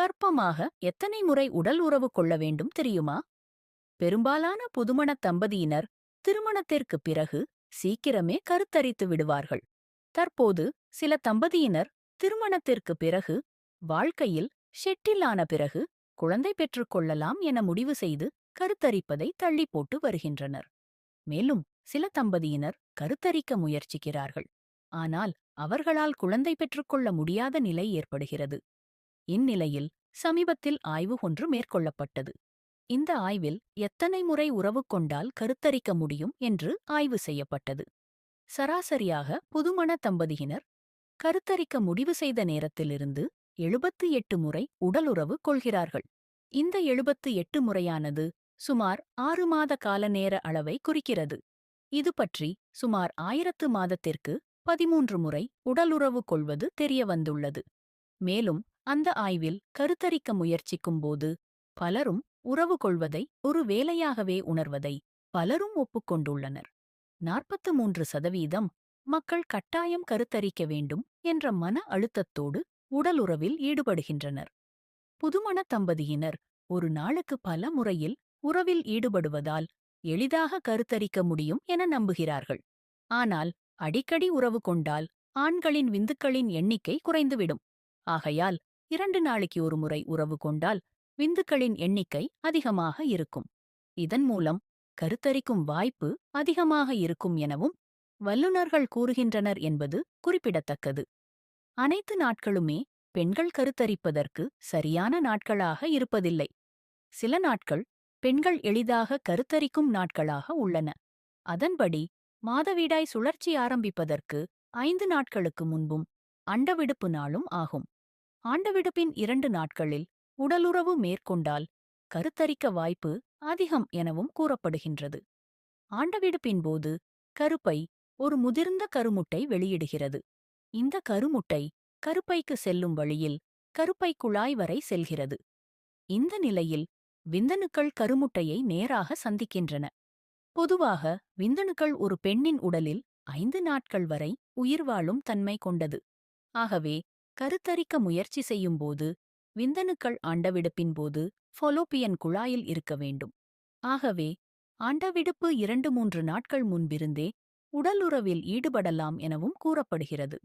கர்ப்பமாக எத்தனை முறை உடல் உறவு கொள்ள வேண்டும் தெரியுமா? பெரும்பாலான புதுமணத் தம்பதியினர் திருமணத்திற்குப் பிறகு சீக்கிரமே கருத்தரித்து விடுவார்கள். தற்போது சில தம்பதியினர் திருமணத்திற்குப் பிறகு வாழ்க்கையில் ஷெட்டில் ஆன பிறகு குழந்தை பெற்றுக்கொள்ளலாம் என முடிவு செய்து கருத்தரிப்பதை தள்ளி போட்டு வருகின்றனர். மேலும் சில தம்பதியினர் கருத்தரிக்க முயற்சிக்கிறார்கள். ஆனால் அவர்களால் குழந்தை பெற்றுக்கொள்ள முடியாத நிலை ஏற்படுகிறது. இந்நிலையில் சமீபத்தில் ஆய்வு ஒன்று மேற்கொள்ளப்பட்டது. இந்த ஆய்வில் எத்தனை முறை உறவு கொண்டால் கருத்தரிக்க முடியும் என்று ஆய்வு செய்யப்பட்டது. சராசரியாக புதுமண தம்பதியினர் கருத்தரிக்க முடிவு செய்த நேரத்திலிருந்து எழுபத்து எட்டு முறை உடலுறவு கொள்கிறார்கள். இந்த எழுபத்து எட்டு முறையானது சுமார் ஆறு மாத கால நேர அளவை குறிக்கிறது. இது பற்றி சுமார் ஆயிரத்து மாதத்திற்கு பதிமூன்று முறை உடலுறவு கொள்வது தெரியவந்துள்ளது. மேலும் அந்த ஆய்வில் கருத்தரிக்க முயற்சிக்கும் போது பலரும் உறவு கொள்வதை ஒரு வேலையாகவே உணர்வதை பலரும் ஒப்புக்கொண்டுள்ளனர். நாற்பத்து மூன்று சதவீதம் மக்கள் கட்டாயம் கருத்தரிக்க வேண்டும் என்ற மன அழுத்தத்தோடு உடலுறவில் ஈடுபடுகின்றனர். புதுமண தம்பதியினர் ஒரு நாளுக்கு பல முறையில் உறவில் ஈடுபடுவதால் எளிதாக கருத்தரிக்க முடியும் என நம்புகிறார்கள். ஆனால் அடிக்கடி உறவு கொண்டால் ஆண்களின் விந்துக்களின் எண்ணிக்கை குறைந்துவிடும். ஆகையால் இரண்டு நாளைக்கு ஒருமுறை உறவு கொண்டால் விந்துக்களின் எண்ணிக்கை அதிகமாக இருக்கும். இதன் மூலம் கருத்தரிக்கும் வாய்ப்பு அதிகமாக இருக்கும் எனவும் வல்லுநர்கள் கூறுகின்றனர் என்பது குறிப்பிடத்தக்கது. அனைத்து நாட்களுமே பெண்கள் கருத்தரிப்பதற்கு சரியான நாட்களாக இருப்பதில்லை. சில நாட்கள் பெண்கள் எளிதாக கருத்தரிக்கும் நாட்களாக உள்ளன. அதன்படி மாதவிடாய் சுழற்சி ஆரம்பிப்பதற்கு ஐந்து நாட்களுக்கு முன்பும் அண்டவிடுப்பு நாளும் ஆகும். ஆண்டவிடுப்பின் இரண்டு நாட்களில் உடலுறவு மேற்கொண்டால் கருத்தரிக்க வாய்ப்பு அதிகம் எனவும் கூறப்படுகின்றது. ஆண்டவிடுப்பின் போது கருப்பை ஒரு முதிர்ந்த கருமுட்டை வெளியிடுகிறது. இந்த கருமுட்டை கருப்பைக்கு செல்லும் வழியில் கருப்பை குழாய் வரை செல்கிறது. இந்த நிலையில் விந்தணுக்கள் கருமுட்டையை நேராக சந்திக்கின்றன. பொதுவாக விந்தணுக்கள் ஒரு பெண்ணின் உடலில் ஐந்து நாட்கள் வரை உயிர் வாழும் தன்மை கொண்டது. ஆகவே கருத்தரிக்க முயற்சி செய்யும்போது விந்தணுக்கள் ஆண்டவிடுப்பின் போது ஃபொலோப்பியன் குழாயில் இருக்க வேண்டும். ஆகவே ஆண்டவிடுப்பு இரண்டு மூன்று நாட்கள் முன்பிருந்தே உடலுறவில் ஈடுபடலாம் எனவும் கூறப்படுகிறது.